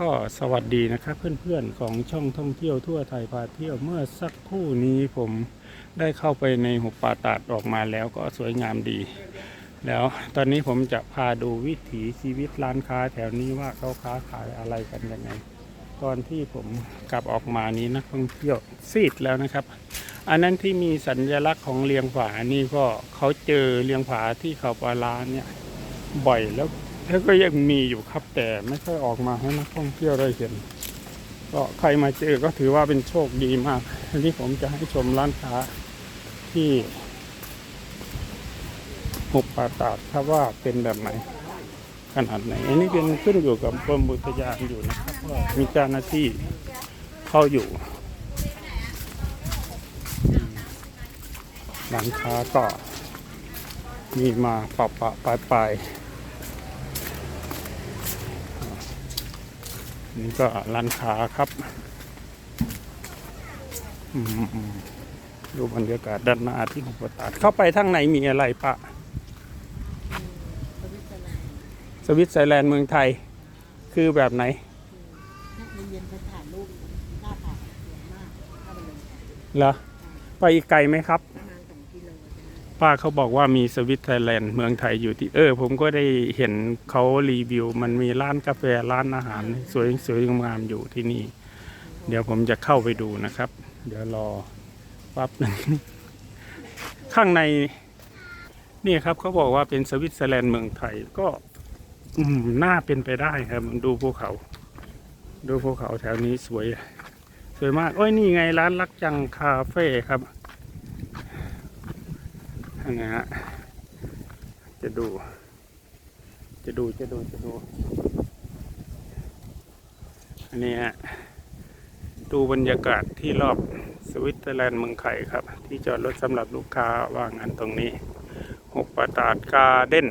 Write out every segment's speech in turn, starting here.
ก็สวัสดีนะครับเพื่อนๆของช่องท่องเที่ยวทั่วไทยพาเที่ยวเมื่อสักครู่นี้ผมได้เข้าไปในหุบป่าตาดออกมาแล้วก็สวยงามดี แล้วตอนนี้ผมจะพาดูวิถีชีวิตร้านค้าแถวนี้ว่าเขาค้าขายอะไรกันยังไง ตอนที่ผมกลับออกมานี้นักท่องเที่ยวซีดแล้วนะครับ อันนั้นที่มีสัญลักษณ์ของเลียงผานี่ก็เขาเจอเลียงผาที่เขาปลาร้านเนี่ยบ่อยแล้ว แล้วก็ยังมีอยู่ครับแต่ไม่ค่อยออกมาให้นักท่องเที่ยวได้เห็น ก็ใครมาเจอก็ถือว่าเป็นโชคดีมากอันนี้ผมจะให้ชมร้านค้าที่หุบป่าตาดครับว่าเป็นแบบไหนขนาดไหน อันนี้เป็นขึ้นอยู่กับกรมอุทยานอยู่นะครับว่ามีเจ้าหน้าที่เข้าอยู่ร้านค้าก็มีมาปะปะปลายปลายๆ นี่ก็ร้านค้าครับอืมดูบรรยากาศด้านหน้าที่หุบป่าตาดเข้าไปทางไหนมีอะไรปะ สวิตเซอร์แลนด์เมืองไทย คือแบบไหนนักเรียนไปถ่ายรูปหน้าผาสวยมากถ้าไปลงเหรอ ไปอีกไกลไหมครับ ป้าเขาบอกว่ามีสวิตเซอร์แลนด์เมืองไทยอยู่ที่เออ ผมก็ได้เห็นเขารีวิว มันมีร้านกาแฟร้านอาหาร สวยสวยงามๆอยู่ที่นี่ เดี๋ยวผมจะเข้าไปดูนะครับ เดี๋ยวรอปั๊บนึงข้างในนี่ครับเขาบอกว่าเป็นสวิตเซอร์แลนด์เมืองไทยก็อืมน่าเป็นไปได้ครับดูภูเขา ดูภูเขาแถวนี้สวย สวยมาก โอ้ยนี่ไงร้านรักจังคาเฟ่ครับ อันนี้ฮะ จะดู จะดู จะดู จะดู อันนี้ฮะ ดูบรรยากาศที่รอบสวิตเซอร์แลนด์เมืองไทยครับ ที่จอดรถสำหรับลูกค้าว่างานตรงนี้ หกประตาดกาเด้น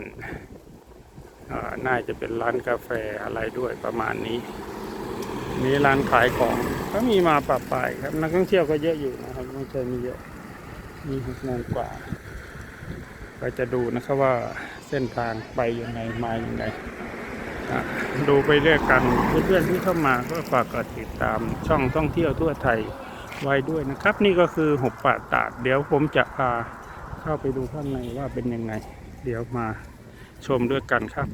อ่าน่าจะเป็นร้านกาแฟอะไรด้วยประมาณนี้ นี่ร้านขายของก็มีมาปรับไปครับ นักท่องเที่ยวก็เยอะอยู่นะครับไม่ใช่มีเยอะมีหกโมงกว่า ก็จะดูนะครับว่าเส้นทางไปยังไงมายังไงดูไปเรื่อยกันเพื่อนๆที่เข้ามาก็ฝากกดติดตามช่องท่องเที่ยวทั่วไทยไว้ด้วยนะครับ นี่ก็คือหกป่าตาด เดี๋ยวผมจะพาเข้าไปดูข้างในว่าเป็นยังไง เดี๋ยวมาชมด้วยกันครับ